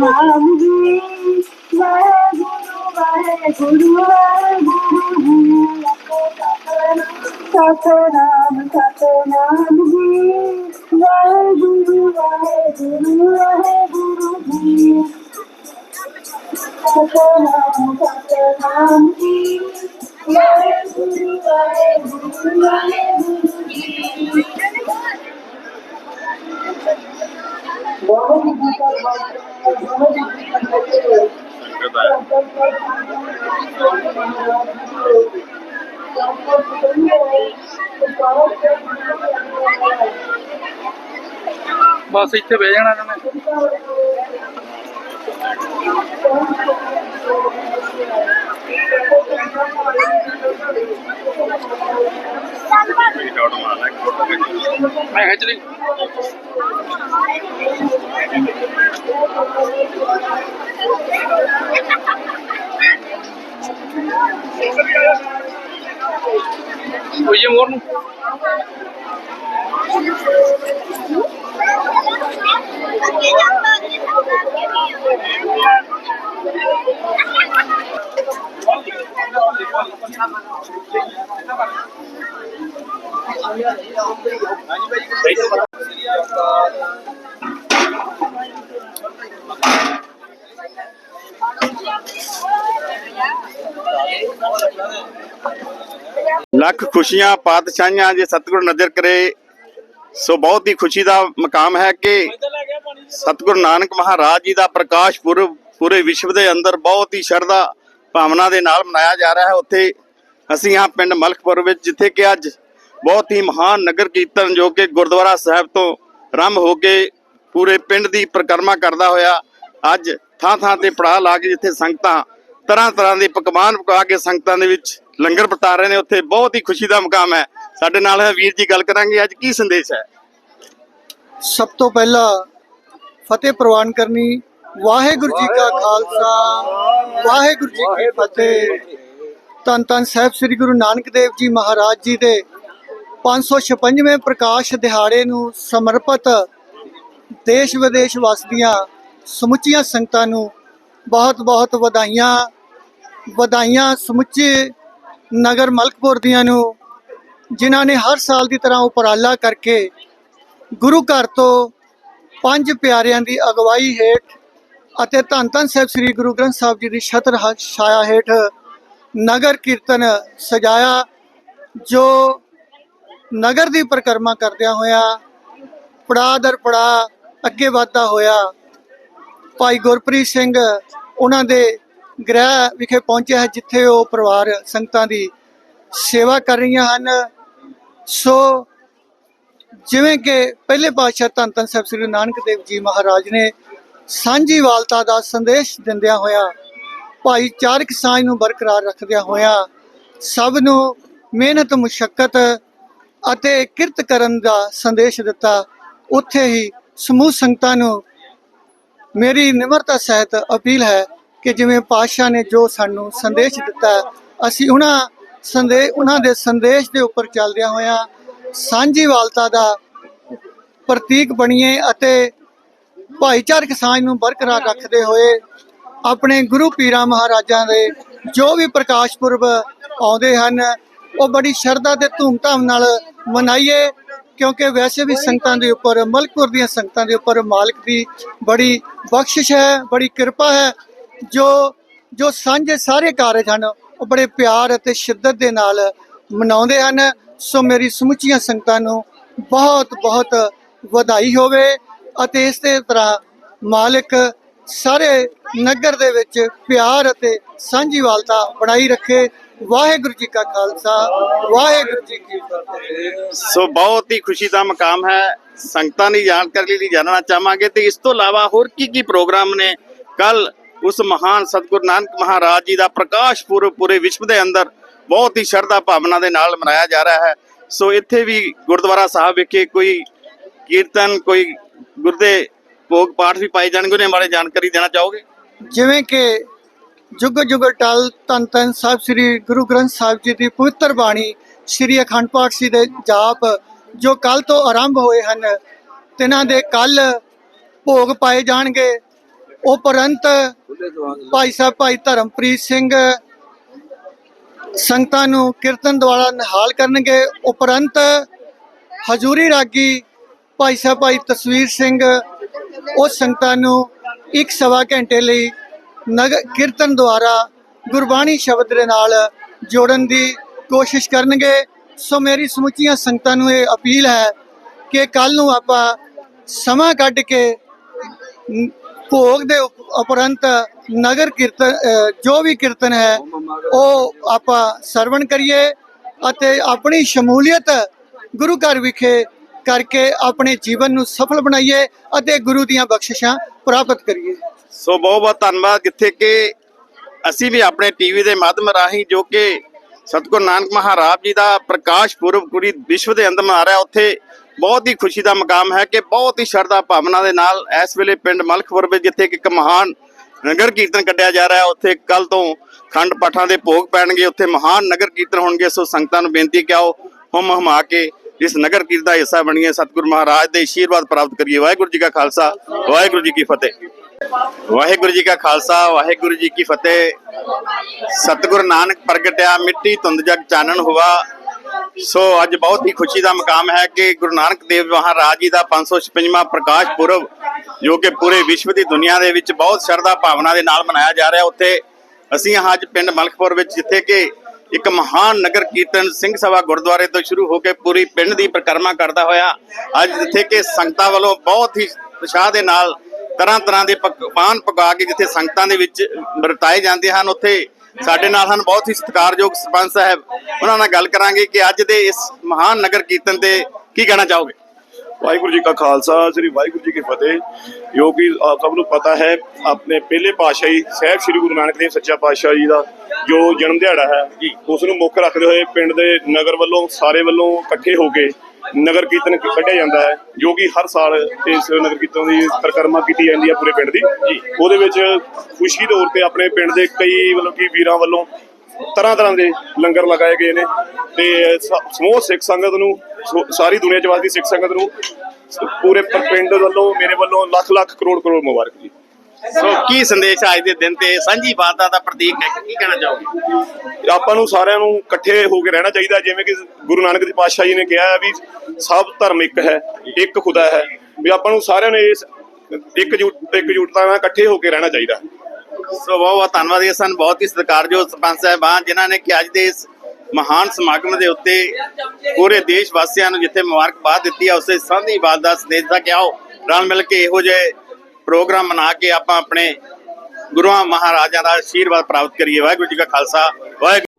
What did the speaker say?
ਸਤਨਾਮ ਜੀ ਵਾਹਿਗੁਰੂ ਵਾਹਿਗੁਰੂ ਵਾਹਿਗੁਰੂ ਜੀ ਸਤਨਾਮ ਸਤਨਾਮ ਜੀ ਵਾਹਿਗੁਰੂ ਵਾਹਿਗੁਰੂ ਵਾਹਿਗੁਰੂ ਜੀ ਸਤਨਾਮ ਸਤਨਾਮ ਜੀ ਵਾਹਿਗੁਰੂ ਵਾਹਿਗੁਰੂ ਵਾਹਿਗੁਰੂ ਜੀ ਵਾਹਿਗੁਰੂ ਜੀ ਕਾ ਖਾਲਸਾ ਵਾਹਿਗੁਰੂ ਜੀ ਕੀ ਫਤਿਹ ਬਸ ਇੱਥੇ ਬਹਿ ਜਾਣਾ ਇਹਨਾਂ ਨੇ ਮੈਂ ਖਿੱਚ ਲਈ ਉਹ ਇਹ ਲੱਖ ਖੁਸ਼ੀਆਂ ਪਾਤਸ਼ਾਹੀਆਂ ਜੇ ਸਤਿਗੁਰ ਨਜ਼ਰ ਕਰੇ, ਸੋ ਬਹੁਤ ਹੀ ਖੁਸ਼ੀ ਦਾ ਮਕਾਮ ਹੈ ਕਿ ਸਤਿਗੁਰੂ ਨਾਨਕ ਮਹਾਰਾਜ ਜੀ ਦਾ ਪ੍ਰਕਾਸ਼ ਪੁਰਬ ਪੂਰੇ ਵਿਸ਼ਵ ਦੇ ਅੰਦਰ ਬਹੁਤ ਹੀ ਸ਼ਰਧਾ ਭਾਵਨਾ ਦੇ ਨਾਲ ਮਨਾਇਆ ਜਾ ਰਿਹਾ ਹੈ। ਉੱਥੇ ਅਸੀਂ ਹਾਂ ਪਿੰਡ ਮਲਕਪੁਰ ਵਿੱਚ, ਜਿੱਥੇ ਕਿ ਅੱਜ ਬਹੁਤ ਹੀ ਮਹਾਨ ਨਗਰ ਕੀਰਤਨ ਜੋ ਕਿ ਗੁਰਦੁਆਰਾ ਸਾਹਿਬ ਤੋਂ ਆਰੰਭ ਹੋ ਕੇ ਪੂਰੇ ਪਿੰਡ ਦੀ ਪਰਿਕਰਮਾ ਕਰਦਾ ਹੋਇਆ ਅੱਜ ਥਾਂ ਥਾਂ ਤੇ ਪੜਾਅ ਲਾ ਕੇ ਜਿੱਥੇ ਸੰਗਤਾਂ ਤਰ੍ਹਾਂ ਤਰ੍ਹਾਂ ਦੇ ਪਕਵਾਨ ਪਕਾ ਕੇ ਸੰਗਤਾਂ ਦੇ ਵਿੱਚ ਲੰਗਰ ਵਰਤਾ ਰਹੇ ਨੇ ਉੱਥੇ ਬਹੁਤ ਹੀ ਖੁਸ਼ੀ ਦਾ ਮੁਕਾਮ ਹੈ। ਸਾਡੇ ਨਾਲ ਹੈ ਵੀਰ ਜੀ ਗੱਲ ਕਰਾਂਗੇ ਅੱਜ ਕੀ ਸੰਦੇਸ਼ ਹੈ? ਸਭ ਤੋਂ ਪਹਿਲਾਂ ਫਤਿਹ ਪ੍ਰਵਾਨ ਕਰਨੀ ਵਾਹਿਗੁਰੂ ਜੀ ਕਾ ਖਾਲਸਾ ਵਾਹਿਗੁਰੂ ਜੀ ਕੀ ਫਤਿਹ। ਧੰਨ ਧੰਨ ਸਾਹਿਬ ਸ੍ਰੀ ਗੁਰੂ ਨਾਨਕ ਦੇਵ ਜੀ ਮਹਾਰਾਜ ਜੀ ਦੇ 556ਵੇਂ ਪ੍ਰਕਾਸ਼ ਦਿਹਾੜੇ ਨੂੰ ਸਮਰਪਿਤ ਦੇਸ਼ ਵਿਦੇਸ਼ ਵਸਦੀਆਂ ਸਮੁੱਚੀਆਂ ਸੰਗਤਾਂ ਨੂੰ ਬਹੁਤ ਬਹੁਤ ਵਧਾਈਆਂ ਵਧਾਈਆਂ ਸਮੁੱਚੇ ਨਗਰ ਮਲਕਪੁਰ ਦੀਆਂ ਨੂੰ, ਜਿਨ੍ਹਾਂ ਨੇ ਹਰ ਸਾਲ ਦੀ ਤਰ੍ਹਾਂ ਉਪਰਾਲਾ ਕਰਕੇ ਗੁਰੂ ਘਰ ਤੋਂ ਪੰਜ ਪਿਆਰਿਆਂ ਦੀ ਅਗਵਾਈ ਹੇਠ ਅਤੇ ਧੰਨ ਧੰਨ ਸਾਹਿਬ ਸ੍ਰੀ ਗੁਰੂ ਗ੍ਰੰਥ ਸਾਹਿਬ ਜੀ ਦੀ ਛਤਰ ਛਾਇਆ ਹੇਠ ਨਗਰ ਕੀਰਤਨ ਸਜਾਇਆ, ਜੋ ਨਗਰ ਦੀ ਪਰਿਕਰਮਾ ਕਰਦਿਆਂ ਹੋਇਆ ਪੜਾ ਦਰ ਪੜਾ ਅੱਗੇ ਵਧਦਾ ਹੋਇਆ ਭਾਈ ਗੁਰਪ੍ਰੀਤ ਸਿੰਘ, ਉਹਨਾਂ ਦੇ ਗ੍ਰਹਿ ਵਿਖੇ ਪਹੁੰਚਿਆ ਹੈ ਜਿੱਥੇ ਉਹ ਪਰਿਵਾਰ ਸੰਗਤਾਂ ਦੀ ਸੇਵਾ ਕਰ ਰਹੀਆਂ ਹਨ। ਸੋ ਜਿਵੇਂ ਕਿ ਪਹਿਲੇ ਪਾਤਸ਼ਾਹ ਧੰਨ ਧੰਨ ਸਾਹਿਬ ਸ੍ਰੀ ਨਾਨਕ ਦੇਵ ਜੀ ਮਹਾਰਾਜ ਨੇ ਸਾਂਝੀ ਵਾਲਤਾ ਦਾ ਸੰਦੇਸ਼ ਦਿੰਦਿਆਂ ਹੋਇਆ, ਭਾਈਚਾਰਕ ਸਾਂਝ ਨੂੰ ਬਰਕਰਾਰ ਰੱਖਦਿਆਂ ਹੋਇਆ ਸਭ ਨੂੰ ਮਿਹਨਤ ਮੁਸ਼ਕਲ ਅਤੇ ਕਿਰਤ ਕਰਨ ਦਾ ਸੰਦੇਸ਼ ਦਿੱਤਾ, ਉੱਥੇ ਹੀ ਸਮੂਹ ਸੰਗਤਾਂ ਨੂੰ ਮੇਰੀ ਨਿਮਰਤਾ ਸਹਿਤ ਅਪੀਲ ਹੈ ਕਿ ਜਿਵੇਂ ਪਾਤਸ਼ਾਹ ਨੇ ਜੋ ਸਾਨੂੰ ਸੰਦੇਸ਼ ਦਿੱਤਾ, ਅਸੀਂ ਉਹਨਾਂ ਸੰਦੇ, ਉਹਨਾਂ ਦੇ ਸੰਦੇਸ਼ ਦੇ ਉੱਪਰ ਚੱਲਦਿਆਂ ਹੋਇਆਂ। ਸਾਂਝੀਵਾਲਤਾ ਦਾ ਪ੍ਰਤੀਕ ਬਣੀਏ ਅਤੇ ਭਾਈਚਾਰਕ ਸਾਂਝ ਨੂੰ ਬਰਕਰਾਰ ਰੱਖਦੇ ਹੋਏ ਆਪਣੇ ਗੁਰੂ ਪੀਰਾਂ ਮਹਾਰਾਜਾਂ ਦੇ ਜੋ ਵੀ ਪ੍ਰਕਾਸ਼ ਪੁਰਬ ਆਉਂਦੇ ਹਨ, ਉਹ ਬੜੀ ਸ਼ਰਧਾ ਤੇ ਧੂਮਧਾਮ ਨਾਲ ਮਨਾਈਏ, ਕਿਉਂਕਿ ਵੈਸੇ ਵੀ ਸੰਗਤਾਂ ਦੇ ਉੱਪਰ, ਮਲਕਪੁਰ ਦੀਆਂ ਸੰਗਤਾਂ ਦੇ ਉੱਪਰ ਮਾਲਕ ਦੀ ਬੜੀ ਬਖਸ਼ਿਸ਼ ਹੈ, ਬੜੀ ਕਿਰਪਾ ਹੈ। ਜੋ ਜੋ ਸਾਂਝੇ ਸਾਰੇ ਕਾਰਜ ਹਨ, ਉਹ ਬੜੇ ਪਿਆਰ ਅਤੇ ਸ਼ਿੱਦਤ ਦੇ ਨਾਲ ਮਨਾਉਂਦੇ ਹਨ। ਸੋ ਮੇਰੀ ਸਮੁੱਚੀਆਂ ਸੰਗਤਾਂ ਨੂੰ ਬਹੁਤ ਬਹੁਤ ਵਧਾਈ ਹੋਵੇ ਅਤੇ ਇਸੇ ਤਰ੍ਹਾਂ ਮਾਲਕ ਸਾਰੇ ਨਗਰ ਦੇ ਵਿੱਚ ਪਿਆਰ ਅਤੇ ਸਾਂਝੀਵਾਲਤਾ ਬਣਾਈ ਰੱਖੇ। ਵਾਹਿਗੁਰੂ ਜੀ ਕਾ ਖਾਲਸਾ, ਵਾਹਿਗੁਰੂ ਜੀ ਕੀ ਫਤਿਹ। ਸੋ ਬਹੁਤ ਹੀ ਖੁਸ਼ੀ ਦਾ ਮਕਾਮ ਹੈ। ਸੰਗਤਾਂ ਦੀ ਜਾਣਕਾਰੀ ਲਈ ਜਾਣਨਾ ਚਾਹਾਂਗੇ। ਤੇ ਇਸ ਤੋਂ ਇਲਾਵਾ ਹੋਰ ਕੀ ਕੀ ਪ੍ਰੋਗਰਾਮ ਨੇ? ਕੱਲ ਉਸ ਮਹਾਨ ਸਤਿਗੁਰੂ ਨਾਨਕ ਮਹਾਰਾਜ ਜੀ ਦਾ ਪ੍ਰਕਾਸ਼ ਪੁਰਬ ਪੂਰੇ ਵਿਸ਼ਵ ਦੇ ਅੰਦਰ ਬਹੁਤ ਹੀ ਸ਼ਰਧਾ ਭਾਵਨਾ ਦੇ ਨਾਲ ਮਨਾਇਆ ਜਾ ਰਿਹਾ ਹੈ। ਸੋ ਇੱਥੇ ਵੀ ਗੁਰਦੁਆਰਾ ਸਾਹਿਬ ਵਿਖੇ ਕੋਈ ਕੀਰਤਨ, ਕੋਈ ਗੁਰਦੇ ਭੋਗ ਪਾਠ ਵੀ ਪਾਏ ਜਾਣਗੇ ਉਹਨੇ ਬਾਰੇ ਜਾਣਕਾਰੀ ਦੇਣਾ ਚਾਹੋਗੇ? ਜਿਵੇਂ ਕਿ ਜੁਗ ਜੁਗ ਟਲ ਤਨ ਤਨ ਸਾਹਿਬ ਸ੍ਰੀ ਗੁਰੂ ਗ੍ਰੰਥ ਸਾਹਿਬ ਜੀ ਦੀ ਪਵਿੱਤਰ ਬਾਣੀ ਸ੍ਰੀ ਅਖੰਡ ਪਾਠ ਸੀ ਦੇ ਜਾਪ, ਜੋ ਕੱਲ ਤੋਂ ਆਰੰਭ ਹੋਏ ਹਨ, ਤਿਨਾਂ ਦੇ ਕੱਲ ਭੋਗ ਪਾਏ ਜਾਣਗੇ। ਉਪਰੰਤ ਭਾਈ ਸਾਹਿਬ ਭਾਈ ਧਰਮਪ੍ਰੀਤ ਸਿੰਘ ਸੰਗਤਾਂ ਨੂੰ ਕੀਰਤਨ ਦੁਆਰਾ ਨਿਹਾਲ ਕਰਨਗੇ। ਉਪਰੰਤ ਹਜੂਰੀ ਰਾਗੀ ਭਾਈ ਸਾਹਿਬ ਭਾਈ ਤਸਵੀਰ ਸਿੰਘ ਉਹ ਸੰਗਤਾਂ ਨੂੰ ਇੱਕ ਸਵਾ ਘੰਟੇ ਲਈ ਨਗਰ ਕੀਰਤਨ ਦੁਆਰਾ ਗੁਰਬਾਣੀ ਸ਼ਬਦ ਦੇ ਨਾਲ ਜੋੜਨ ਦੀ ਕੋਸ਼ਿਸ਼ ਕਰਨਗੇ। ਸੋ ਮੇਰੀ ਸਮੁੱਚੀਆਂ ਸੰਗਤਾਂ ਨੂੰ ਇਹ ਅਪੀਲ ਹੈ ਕਿ ਕੱਲ ਨੂੰ ਆਪਾਂ ਸਮਾਂ ਕੱਢ ਕੇ ਭੋਗ ਦੇ ਉਪਰੰਤ ਨਗਰ ਕੀਰਤਨ ਜੋ ਵੀ ਕੀਰਤਨ ਹੈ, ਉਹ ਆਪਾਂ ਸਰਵਣ ਕਰੀਏ ਅਤੇ ਆਪਣੀ ਸ਼ਮੂਲੀਅਤ ਗੁਰੂ ਘਰ ਵਿਖੇ ਕਰਕੇ ਆਪਣੇ ਜੀਵਨ ਨੂੰ ਸਫਲ ਬਣਾਈਏ ਅਤੇ ਗੁਰੂ ਦੀਆਂ ਬਖਸ਼ਿਸ਼ਾਂ ਪ੍ਰਾਪਤ ਕਰੀਏ। ਸੋ ਬਹੁਤ ਬਹੁਤ ਧੰਨਵਾਦ। ਜਿੱਥੇ ਕਿ ਅਸੀਂ ਵੀ ਆਪਣੇ ਟੀਵੀ ਦੇ ਮਾਧਿਅਮ ਰਾਹੀਂ ਜੋ ਕਿ ਸਤਿਗੁਰੂ ਨਾਨਕ ਮਹਾਰਾਜ ਜੀ ਦਾ ਪ੍ਰਕਾਸ਼ ਪੁਰਬ ਪੂਰੀ ਵਿਸ਼ਵ ਦੇ ਅੰਦਰ ਮਨਾ ਰਿਹਾ, ਉੱਥੇ ਬਹੁਤ ਹੀ ਖੁਸ਼ੀ ਦਾ ਮਕਾਮ ਹੈ ਕਿ ਬਹੁਤ ਹੀ ਸ਼ਰਧਾ ਭਾਵਨਾ ਦੇ ਨਾਲ ਇਸ ਵੇਲੇ ਪਿੰਡ ਮਲਖਪੁਰ ਵਿੱਚ ਜਿੱਥੇ ਇੱਕ ਮਹਾਨ ਨਗਰ ਕੀਰਤਨ ਕੱਢਿਆ ਜਾ ਰਿਹਾ ਹੈ ਉੱਥੇ ਕੱਲ ਤੋਂ ਖੰਡ ਪਾਠਾਂ ਦੇ ਭੋਗ ਪੈਣਗੇ, ਉੱਥੇ ਮਹਾਨ ਨਗਰ ਕੀਰਤਨ ਹੋਣਗੇ। ਸੋ ਸੰਗਤਾਂ ਨੂੰ ਬੇਨਤੀ ਕਿ ਆਓ ਹਮ ਹਮਾ ਕੇ ਇਸ ਨਗਰ ਕੀਰਤਨ ਦਾ ਹਿੱਸਾ ਬਣੀਏ। ਸਤਿਗੁਰੂ ਮਹਾਰਾਜ ਦੇ ਆਸ਼ੀਰਵਾਦ ਪ੍ਰਾਪਤ ਕਰੀਏ। ਵਾਹਿਗੁਰੂ ਜੀ ਕਾ ਖਾਲਸਾ, ਵਾਹਿਗੁਰੂ ਜੀ ਕੀ ਫਤਿਹ। ਵਾਹਿਗੁਰੂ ਜੀ ਕਾ ਖਾਲਸਾ, ਵਾਹਿਗੁਰੂ ਜੀ ਕੀ ਫਤਿਹ। ਸਤਿਗੁਰੂ ਨਾਨਕ ਪ੍ਰਗਟਿਆ, ਮਿੱਟੀ ਧੁੰਦ ਜਗ ਚਾਨਣ ਹੋਵਾ ਸੋ ਅੱਜ ਬਹੁਤ ਹੀ ਖੁਸ਼ੀ ਦਾ ਮਕਾਮ ਹੈ ਕਿ ਗੁਰੂ ਨਾਨਕ ਦੇਵ ਮਹਾਰਾਜ ਜੀ ਦਾ 556ਵਾਂ ਪ੍ਰਕਾਸ਼ ਪੁਰਬ, ਜੋ ਕਿ ਪੂਰੇ ਵਿਸ਼ਵ ਦੀ ਦੁਨੀਆ ਦੇ ਵਿੱਚ ਬਹੁਤ ਸ਼ਰਧਾ ਭਾਵਨਾ ਦੇ ਨਾਲ ਮਨਾਇਆ ਜਾ ਰਿਹਾ। ਉੱਥੇ ਅਸੀਂ ਹਾਂ ਅੱਜ ਪਿੰਡ ਮਲਕਪੁਰ ਵਿੱਚ, ਜਿੱਥੇ ਕਿ ਇੱਕ ਮਹਾਨ ਨਗਰ ਕੀਰਤਨ ਸਿੰਘ ਸਭਾ ਗੁਰਦੁਆਰੇ ਤੋਂ ਸ਼ੁਰੂ ਹੋ ਕੇ ਪੂਰੀ ਪਿੰਡ ਦੀ ਪਰਿਕਰਮਾ ਕਰਦਾ ਹੋਇਆ। ਅੱਜ ਜਿੱਥੇ ਕਿ ਸੰਗਤਾਂ ਵੱਲੋਂ ਬਹੁਤ ਹੀ ਉਤਸ਼ਾਹ ਦੇ ਨਾਲ ਤਰ੍ਹਾਂ ਤਰ੍ਹਾਂ ਦੇ ਪਕਵਾਨ ਪਕਾ ਕੇ ਜਿੱਥੇ ਸੰਗਤਾਂ ਦੇ ਵਿੱਚ ਵਰਤਾਏ ਜਾਂਦੇ ਹਨ, ਉੱਥੇ ਸਾਡੇ ਨਾਲ ਹਨ ਬਹੁਤ ਹੀ ਸਤਿਕਾਰਯੋਗ ਸਰਪੰਚ ਸਾਹਿਬ। ਉਹਨਾਂ ਨਾਲ ਗੱਲ ਕਰਾਂਗੇ ਕਿ ਅੱਜ ਦੇ ਇਸ ਮਹਾਨ ਨਗਰ ਕੀਰਤਨ ਤੇ ਕੀ ਕਹਿਣਾ ਚਾਹੋਗੇ? ਵਾਹਿਗੁਰੂ ਜੀ ਕਾ ਖਾਲਸਾ ਸ੍ਰੀ ਵਾਹਿਗੁਰੂ ਜੀ ਕੀ ਫਤਿਹ। ਜੋ ਕਿ ਆਪ ਸਭ ਨੂੰ ਪਤਾ ਹੈ ਆਪਣੇ ਪਹਿਲੇ ਪਾਤਸ਼ਾਹੀ ਸਾਹਿਬ ਸ੍ਰੀ ਗੁਰੂ ਨਾਨਕ ਦੇਵ ਸੱਚਾ ਪਾਤਸ਼ਾਹ ਜੀ ਦਾ ਜੋ ਜਨਮ ਦਿਹਾੜਾ ਹੈ ਉਸ ਨੂੰ ਮੁੱਖ ਰੱਖਦੇ ਹੋਏ ਪਿੰਡ ਦੇ ਨਗਰ ਵੱਲੋਂ ਸਾਰੇ ਵੱਲੋਂ ਇਕੱਠੇ ਹੋ ਕੇ ਨਗਰ ਕੀਰਤਨ ਕੱਢਿਆ ਜਾਂਦਾ ਹੈ ਜੋ ਕਿ ਹਰ ਸਾਲ ਇਸ ਨਗਰ ਕੀਰਤਨ ਦੀ ਪਰਿਕਰਮਾ ਕੀਤੀ ਜਾਂਦੀ ਹੈ ਪੂਰੇ ਪਿੰਡ ਦੀ। ਉਹਦੇ ਵਿੱਚ ਖੁਸ਼ੀ ਤੌਰ ਤੇ ਆਪਣੇ ਪਿੰਡ ਦੇ ਕਈ ਮਤਲਬ ਕਿ ਵੀਰਾਂ ਵੱਲੋਂ ਤਰ੍ਹਾਂ ਤਰ੍ਹਾਂ ਦੇ ਲੰਗਰ ਲਗਾਏ ਗਏ ਨੇ ਤੇ ਸਮੂਹ ਸਿੱਖ ਸੰਗਤ ਨੂੰ ਸਾਰੀ ਦੁਨੀਆ ਚ ਵਸਦੀ ਸਿੱਖ ਸੰਗਤ ਨੂੰ ਪੂਰੇ ਪਿੰਡ ਵੱਲੋਂ ਮੇਰੇ ਵੱਲੋਂ ਲੱਖ ਲੱਖ ਕਰੋੜ ਕਰੋੜ ਮੁਬਾਰਕ ਜੀ। ਸੋ ਕੀ ਸੰਦੇਸ਼ ਅੱਜ ਦੇ ਦਿਨ ਤੇ ਸਾਂਝੀ ਬਾਤਾ ਦਾ ਪ੍ਰਤੀਕ ਹੈ ਕੀ ਕਹਿਣਾ ਚਾਹੋਗੇ? ਆਪਾਂ ਨੂੰ ਸਾਰਿਆਂ ਨੂੰ ਇਕੱਠੇ ਹੋ ਕੇ ਰਹਿਣਾ ਚਾਹੀਦਾ ਜਿਵੇਂ ਕਿ ਗੁਰੂ ਨਾਨਕ ਦੇਵ ਪਾਤਸ਼ਾਹ ਜੀ ਨੇ ਕਿਹਾ ਵੀ ਸਭ ਧਰਮ ਇੱਕ ਹੈ ਇੱਕ ਖੁਦਾ ਹੈ। ਵੀ ਆਪਾਂ ਨੂੰ ਸਾਰਿਆਂ ਨੇ ਇਸ ਇੱਕ ਇਕਜੁੱਟਤਾ ਨਾਲ ਇਕੱਠੇ ਹੋ ਕੇ ਰਹਿਣਾ ਚਾਹੀਦਾ। ਸੋ ਬਹੁਤ ਬਹੁਤ ਧੰਨਵਾਦ ਇਹ ਸਨ ਬਹੁਤ ਹੀ ਸਤਿਕਾਰਯੋਗ ਸਰਪੰਚ ਸਾਹਿਬਾਨ ਜਿਨ੍ਹਾਂ ਨੇ ਕਿ ਅੱਜ ਦੇ ਇਸ ਮਹਾਨ ਸਮਾਗਮ ਦੇ ਉੱਤੇ ਪੂਰੇ ਦੇਸ਼ ਵਾਸੀਆਂ ਨੂੰ ਜਿੱਥੇ ਮੁਬਾਰਕਬਾਦ ਦਿੱਤੀ ਹੈ ਉਸੇ ਸਾਂਝੀ ਬਾਤ ਦਾ ਸੰਦੇਸ਼ ਦਾ ਕਿ ਆਓ ਰਲ ਮਿਲ ਕੇ ਇਹੋ ਜਿਹੇ ਪ੍ਰੋਗਰਾਮ ਮਨਾ ਕੇ ਆਪਾਂ ਆਪਣੇ ਗੁਰੂਆਂ ਮਹਾਰਾਜਾਂ ਦਾ ਆਸ਼ੀਰਵਾਦ ਪ੍ਰਾਪਤ ਕਰੀਏ। ਵਾਹਿਗੁਰੂ ਜੀ ਕਾ ਖਾਲਸਾ, ਵਾਹਿਗੁਰੂ